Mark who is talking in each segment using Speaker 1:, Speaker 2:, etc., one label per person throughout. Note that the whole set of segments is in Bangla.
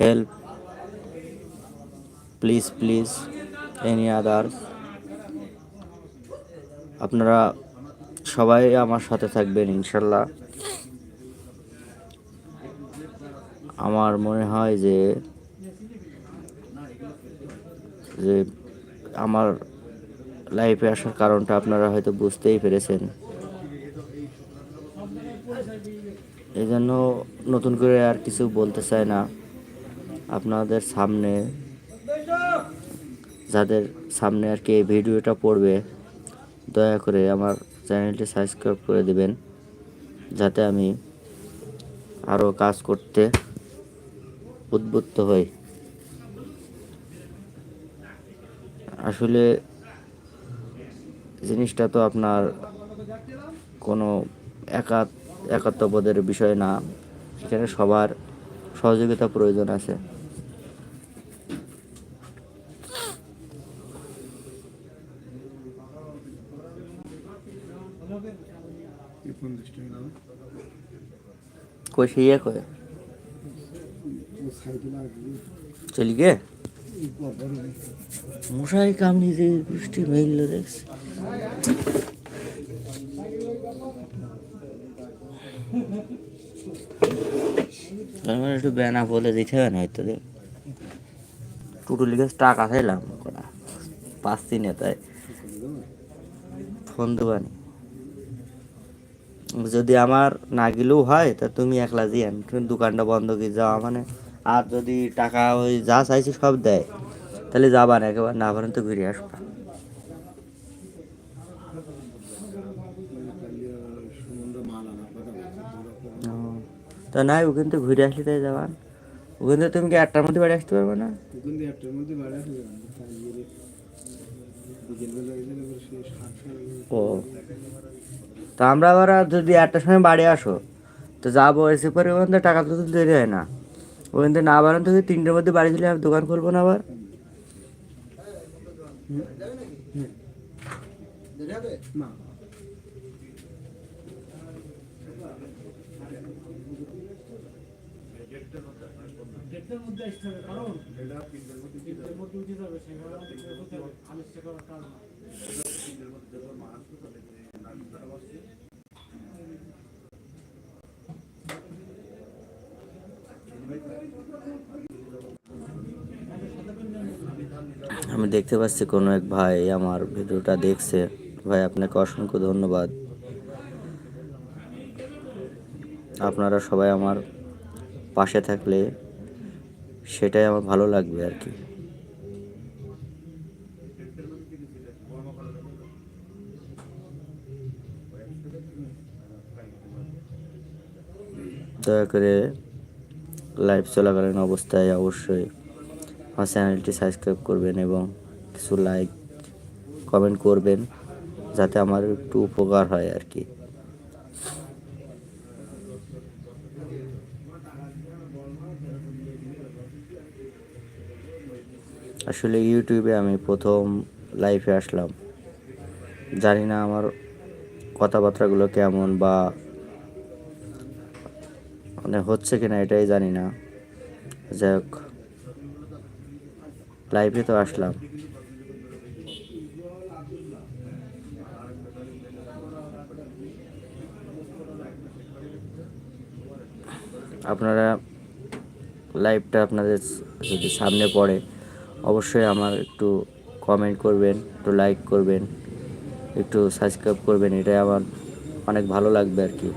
Speaker 1: help. Please please, any others? আপনারা সবাই আমার সাথে থাকবেন, ইনশাল্লাহ। আমার মনে হয় যে যে আমার লাইফে আসার কারণটা আপনারা হয়তো বুঝতেই পেরেছেন। এই জন্য নতুন করে আর কিছু বলতে চাই না। আপনাদের সামনে, যাদের সামনে আর কি এই ভিডিওটা পড়বে, দয়া করে আমার চ্যানেলটি সাবস্ক্রাইব করে দিবেন, যাতে আমি আরও কাজ করতে উদ্বুদ্ধ হই। আসলে জিনিসটা তো আপনার কোনো একা একাত্মবোধের বিষয় না এখানে সবার সহযোগিতা প্রয়োজন আছে। कोई सही है कोई चल गए মশাই কামড়ি যে বৃষ্টি মেইল দেখছি তার মানে একটু বেনা বলে দিতে হবে না হয়তো দেখ টুটুলি গাছ টাকা খাইলাম কটা পাঁচটি নেতায় ফোন দেবানি যদি আমার না গেলেও হয়, তা তুমি একলা দিয়েন দোকানটা বন্ধ করে যাওয়া মানে আর যদি টাকা ওই যা চাইছি সব দেয়, তাহলে যাবা না একেবারে, না পারেন তো ঘুরে আসবা। তা নাই ওখান থেকে ঘুরে আসলে তাই যাবান ওখান থেকে তুমি কি আটটার মধ্যে বাড়ি আসতে পারবে না? ও। তা আমরা আবার আর যদি একটার সময় বাড়ি আসো তো যাব এসে পরে ওখান থেকে টাকা তো দেরি হয় না। ওখান থেকে না বাড়ান থেকে তিনটের মধ্যে বাড়ি চলে আমি দোকান খুলবো না আবার।
Speaker 2: গেটের মধ্যে আসতে হবে কারণ গেটের মধ্যে উঠে যাবে সেখানে করার কাজ না।
Speaker 1: আমি দেখতে পাচ্ছি কোনো এক ভাই আমার ভিডিওটা দেখছে। ভাই আপনাকে অসংখ্য ধন্যবাদ। আপনারা সবাই আমার পাশে থাকলে সেটাই আমার ভালো লাগবে আর কি। দয়া করে লাইভ চলাকালীন অবস্থায় অবশ্যই আমার চ্যানেলটি সাবস্ক্রাইব করবেন এবং কিছু লাইক কমেন্ট করবেন, যাতে আমার একটু উপকার হয় আর কি। আসলে ইউটিউবে আমি প্রথম লাইভে আসলাম। জানি না আমার কথাবার্তাগুলো কেমন বা মানে হচ্ছে কিনা এটাই জানি না। যাই হোক লাইভে তো আসলাম। আপনারা লাইভটা আপনাদের যদি সামনে পড়ে অবশ্যই আমার একটু কমেন্ট করবেন, একটু লাইক করবেন, একটু সাবস্ক্রাইব করবেন, এটাই আমার অনেক ভালো লাগবে আর কি।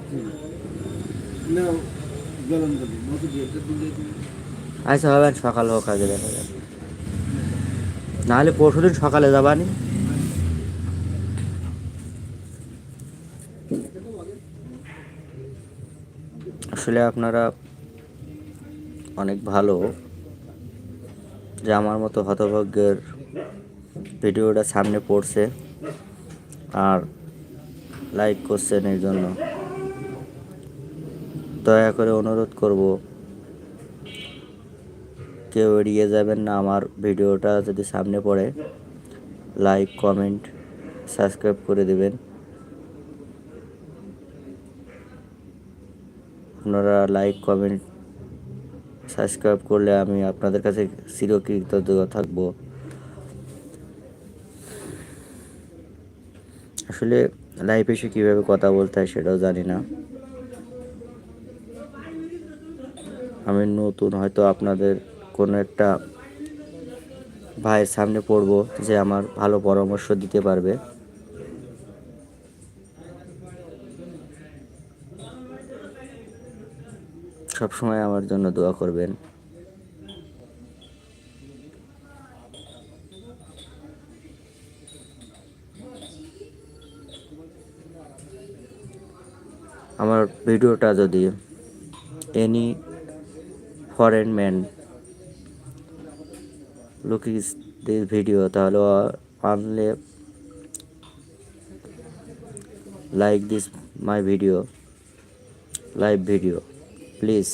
Speaker 1: আচ্ছা ভাবেন, সকাল হোক আগে দেখা যাবে নাহলে পরশু দিন সকালে যাবানি আসলে আপনারা অনেক ভালো। যে আমার মতো হতভাগ্যের ভিডিওটা সামনে পড়ছে আর লাইক করছেন এর জন্য। দয়া করে অনুরোধ করব, কেউ এড়িয়ে যাবেন না আমার ভিডিওটা যদি সামনে পড়ে লাইক কমেন্ট সাবস্ক্রাইব করে দেবেন। আপনারা লাইক কমেন্ট সাবস্ক্রাইব করলে আমি আপনাদের কাছে চিরকৃতজ্ঞ থাকব। আসলে লাইফে এসে কীভাবে কথা বলতে হয় সেটাও জানি না। আমি নতুন হয়তো আপনাদের কোনো একটা ভাইয়ের সামনে পড়ব যে আমার ভালো পরামর্শ দিতে পারবে। সব সময় আমার জন্য দোয়া করবেন। আমার ভিডিওটা যদি any foreign man looking this video তাহলে আনলে like this my video live video please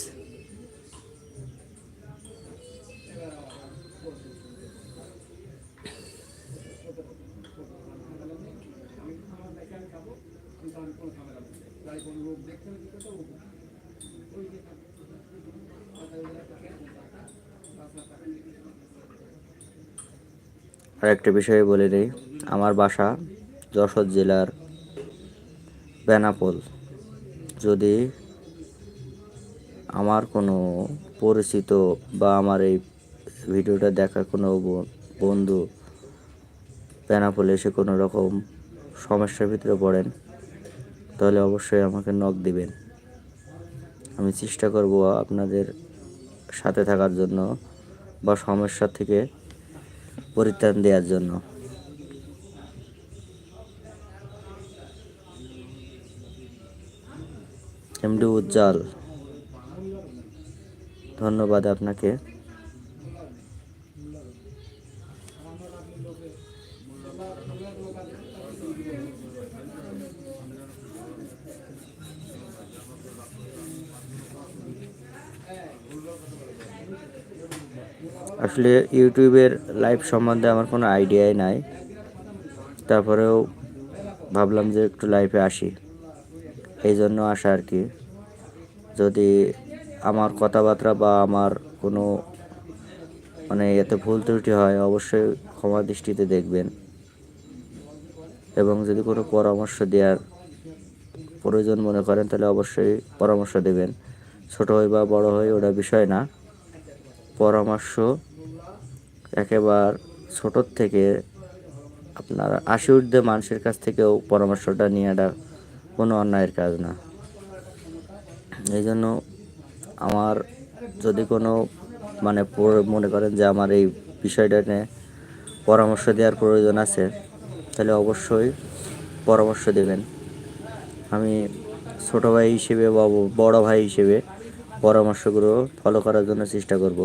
Speaker 1: আর একটা বিষয়ে বলে দিই আমার বাসা যশোর জেলার বেনাপোল। যদি আমার কোনো পরিচিত বা আমার এই ভিডিওটা দেখা কোনো বন্ধু বেনাপোলে এসে কোনো রকম সমস্যার ভিতরে পড়েন, তাহলে অবশ্যই আমাকে নক দিবেন। আমি চেষ্টা করব আপনাদের সাথে থাকার জন্য বা সমস্যা থেকে পরিত্রাণ দেওয়ার জন্য। এমডি উজ্জ্বল। ধন্যবাদ আপনাকে। আসলে ইউটিউবের লাইভ সম্বন্ধে আমার কোনো আইডিয়াই নাই। তারপরেও ভাবলাম যে একটু লাইভে আসি। এই জন্য আসা আর কি। যদি আমার কথাবার্তা বা আমার কোনো মানে এতে ভুল ত্রুটি হয়, অবশ্যই ক্ষমা দৃষ্টিতে দেখবেন। এবং যদি কোনো পরামর্শ দেওয়ার প্রয়োজন মনে করেন, তাহলে অবশ্যই পরামর্শ দেবেন। ছোট হয় বা বড় হয় ওটা বিষয় না। পরামর্শ একেবার ছোটোর থেকে আপনার আশি ঊর্ধ্বে মানুষের কাছ থেকেও পরামর্শটা নেওয়াটা কোনো অন্যায়ের কাজ না। এই জন্য আমার যদি কোনো মানে মনে করেন যে আমার এই বিষয়টা নিয়ে পরামর্শ দেওয়ার প্রয়োজন আছে, তাহলে অবশ্যই পরামর্শ দেবেন। আমি ছোট ভাই হিসেবে বা বড় ভাই হিসেবে পরামর্শগুলো ফলো করার জন্য চেষ্টা করব।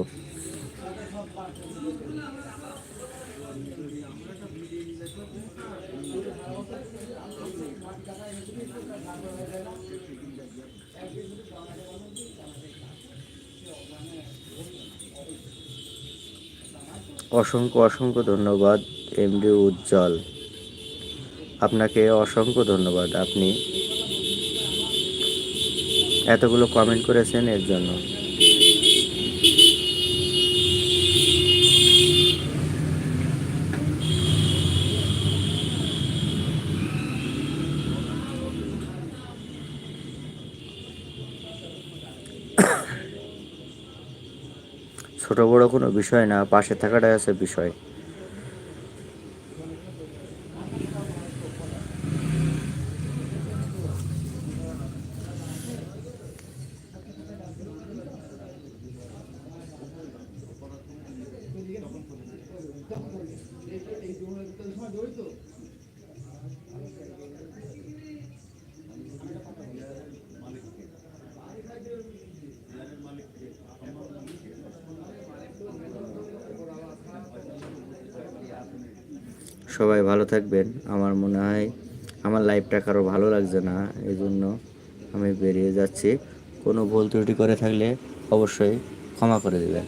Speaker 1: অসংখ্য অসংখ্য ধন্যবাদ এম ডি উজ্জ্বল। আপনাকে অসংখ্য ধন্যবাদ। আপনি এতগুলো কমেন্ট করেছেন এর জন্য। ছোট বড় কোনো বিষয় না পাশে থাকাটাই আছে বিষয়। সবাই ভালো থাকবেন। আমার মনে হয় আমার লাইফটা কারও ভালো লাগছে না এই জন্য আমি বেরিয়ে যাচ্ছি। কোনো ভুল ত্রুটি করে থাকলে অবশ্যই ক্ষমা করে দেবেন।